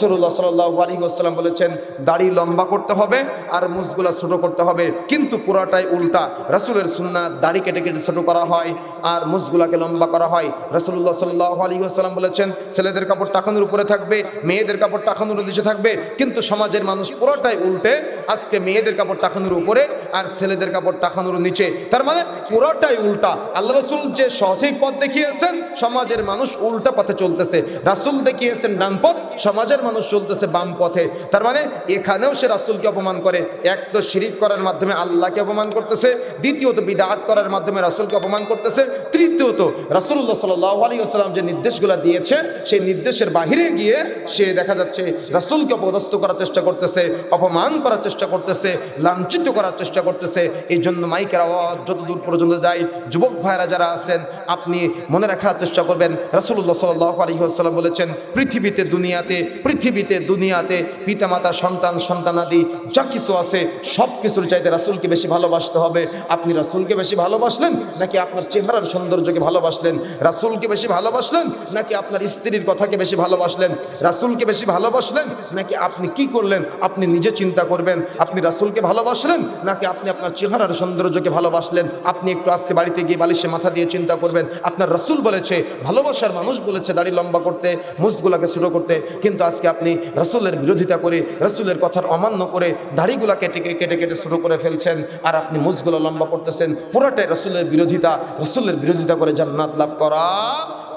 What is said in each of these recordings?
রসুল্লাহ সাল্লাহ আলী আসসালাম বলেছেন, দাড়ি লম্বা করতে হবে আর মুসগুলা ছোট করতে হবে। কিন্তু পুরাটাই উল্টা। রাসুলের সুন্না দাড়ি কেটে কেটে ছোট করা হয় আর মুসগুলাকে লম্বা করা হয়। রসুল্লাহ সাল্লাহ আলী আসসালাম বলেছেন, ছেলেদের কাপড় টাকানোর উপরে থাকবে, মেয়েদের কাপড় টাকানোর নিচে থাকবে। কিন্তু সমাজের মানুষ পুরোটাই উল্টে, আজকে মেয়েদের কাপড় টাকানোর উপরে আর ছেলেদের কাপড় টাকানোর নিচে। তার মানে পুরোটাই উল্টা। আল্লাহ রসুল যে সঠিক পথ দেখিয়েছেন, সমাজের মানুষ উল্টা পথে চলতেছে। রাসুল দেখিয়েছেন ডান পথ, সমাজের মানুষ চলতেছে বাম পথে। তার মানে এখানেও সে রাসুলকে অপমান করে। এক তো শিরিক করার মাধ্যমে আল্লাহকে অপমান করতেছে, দ্বিতীয়ত বিদাত করার মাধ্যমে রাসুলকে অপমান করতেছে, তৃতীয়ত রাসুল্লাহ সাল্লাহ আলী আসসালাম যে নির্দেশগুলো দিয়েছে, সেই নির্দেশের বাহিরে গিয়ে সে দেখা যাচ্ছে রাসুলকে অপদস্থ করার চেষ্টা করতেছে, অপমান করার চেষ্টা করতেছে, লাঞ্ছিত করার চেষ্টা করতেছে। এই জন্য মাইকের আওয়াজ যত দূর পর্যন্ত যায়, যুবক ভাইরা যারা আছেন, আপনি মনে রাখার চেষ্টা করবেন। রাসুল্লাহ সাল্লাহ আলহিহাস্লাম বলেছেন, পৃথিবীতে, দুনিয়াতে পৃথিবীতে, দুনিয়াতে, পিতামাতা, সন্তান, সন্তানাদি, যা কিছু আছে, সব কিছুর চাইতে রাসুলকে বেশি ভালোবাসতে হবে। আপনি রাসুলকে বেশি ভালোবাসলেন, নাকি আপনার চেহারার সৌন্দর্যকে ভালোবাসলেন? রাসুলকে বেশি ভালোবাসলেন, নাকি আপনার স্ত্রীর কথাকে বেশি ভালোবাসলেন? রাসুলকে বেশি ভালোবাসলেন, নাকি আপনি কি করলেন? আপনি নিজে চিন্তা করবেন, আপনি রাসুলকে ভালোবাসলেন, নাকি আপনি আপনার চেহারার সৌন্দর্যকে ভালোবাসলেন? আপনি একটু আজকে বাড়িতে গিয়ে বালিশে মাথা দিয়ে চিন্তা করবেন, আপনার রাসুল বলেছে, ভালোবাসার মানুষ বলেছে দাড়ি লম্বা করতে, মুসগুলাকে ছোটো করতে, কিন্তু আজকে আপনি রসুলের বিরোধিতা করে, রসুলের কথার অমান্য করে দাড়িগুলা কেটে কেটে কেটে শুরু করে ফেলছেন। আর আপনি মুসগুলো লম্বা করতেছেন। পুরোটাই রসুলের বিরোধিতা। রসুলের বিরোধিতা করে জান্নাত লাভ করা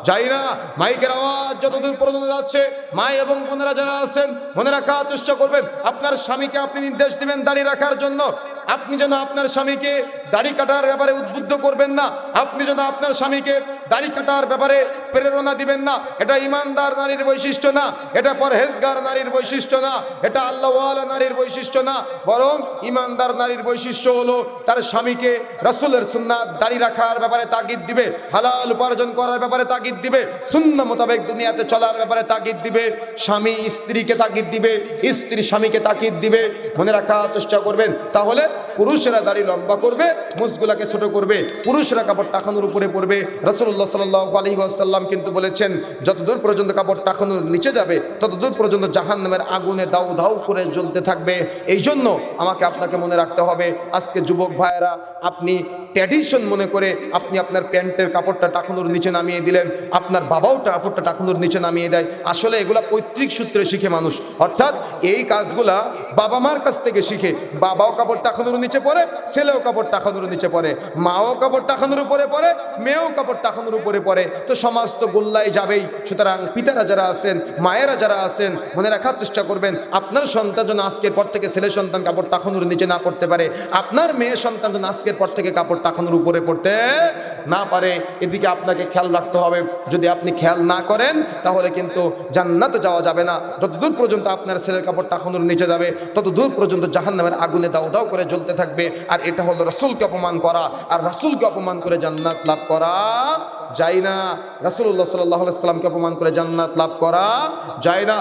যাই না, মাইকের আওয়াজ যতদূর পর্যন্ত যাচ্ছে, মা এবং বোনেরা যারা আছেন মনে রাখার চেষ্টা করবেন। আপনার স্বামীকে আপনি নির্দেশ দিবেন দাড়ি রাখার জন্য। আপনি যেন আপনার স্বামীকে দাড়ি কাটার ব্যাপারে উদ্বুদ্ধ করবেন না। আপনি যেন আপনার স্বামীকে দাড়ি কাটার ব্যাপারে প্রেরণা দিবেন না। এটা ইমানদার নারীর বৈশিষ্ট্য না। এটা পরহেজগার নারীর বৈশিষ্ট্য না। এটা আল্লাহওয়ালা নারীর বৈশিষ্ট্য না। বরং ইমানদার নারীর বৈশিষ্ট্য হলো তার স্বামীকে রাসুলের সুন্নাত দাড়ি রাখার ব্যাপারে তাগিদ দিবে, হালাল উপার্জন করার ব্যাপারে তাগিদ দিবে সুন্দর মোতাবেক দুনিয়াতে চলার ব্যাপারে তাগিদ দিবে, স্বামী স্ত্রীকে তাগিদ দিবে, স্ত্রী স্বামীকে তাগিদ দিবে। মনে রাখার চেষ্টা করবেন। তাহলে পুরুষেরা দাড়ি লম্বা করবে, মুসগুলাকে ছোট করবে, পুরুষরা কাপড় টাকানোর উপরে পড়বে রসুল্লাহ সাল্লাহ আলী আসাল্লাম কিন্তু বলেছেন, যতদূর পর্যন্ত কাপড় টাকানোর নিচে যাবে, ততদূর পর্যন্ত জাহান নামের আগুনে দাউ দাউ করে জ্বলতে থাকবে। এই জন্য আমাকে আপনাকে মনে রাখতে হবে, আজকে যুবক ভাইয়েরা, আপনি ট্র্যাডিশন মনে করে আপনি আপনার প্যান্টের কাপড়টা টাকানোর নিচে নামিয়ে দিলেন, আপনার বাবাও কাপড়টা টাকানোর নিচে নামিয়ে দেয়। আসলে এগুলা পৈতৃক সূত্রে শিখে মানুষ। অর্থাৎ এই কাজগুলা বাবা মার কাছ থেকে শিখে, বাবাও কাপড় টাকানোর নিচে পড়ে, ছেলেও কাপড় টাকানোর নিচে পড়ে, মাও কাপড় টাকানোর উপরে পড়ে, মেয়েও কাপড় টাকানোর উপরে পড়ে। তো সমাজ তো গোল্লায় যাবেই। সুতরাং পিতারা যারা আছেন, মায়েরা যারা আছেন, মনে রাখার চেষ্টা করবেন, আপনার সন্তান যেন আজকের পর থেকে ছেলে সন্তান কাপড় টাকানোর নিচে না করতে পারে, আপনার মেয়ে সন্তান যেন আজকের পর থেকে কাপড় টাকানোর উপরে পড়তে না পারে, এদিকে আপনাকে খেয়াল রাখতে হবে। যদি আপনি খেয়াল না করেন, তাহলে কিন্তু জান্নাতে যাওয়া যাবে না। যতদূর পর্যন্ত আপনার ছেলের কাপড় টাকানোর নিচে যাবে তত দূর পর্যন্ত জাহান্নামের আগুনে দাও দাও করে জ্বলতে থাকবে, আর এটা হলো রসুলকে অপমান করা, আর রাসুলকে অপমান করে জান্নাত লাভ করা যায় না। রাসুল্লাহ সাল্লাহ সাল্লামকে অপমান করে জান্নাত লাভ করা যায় না।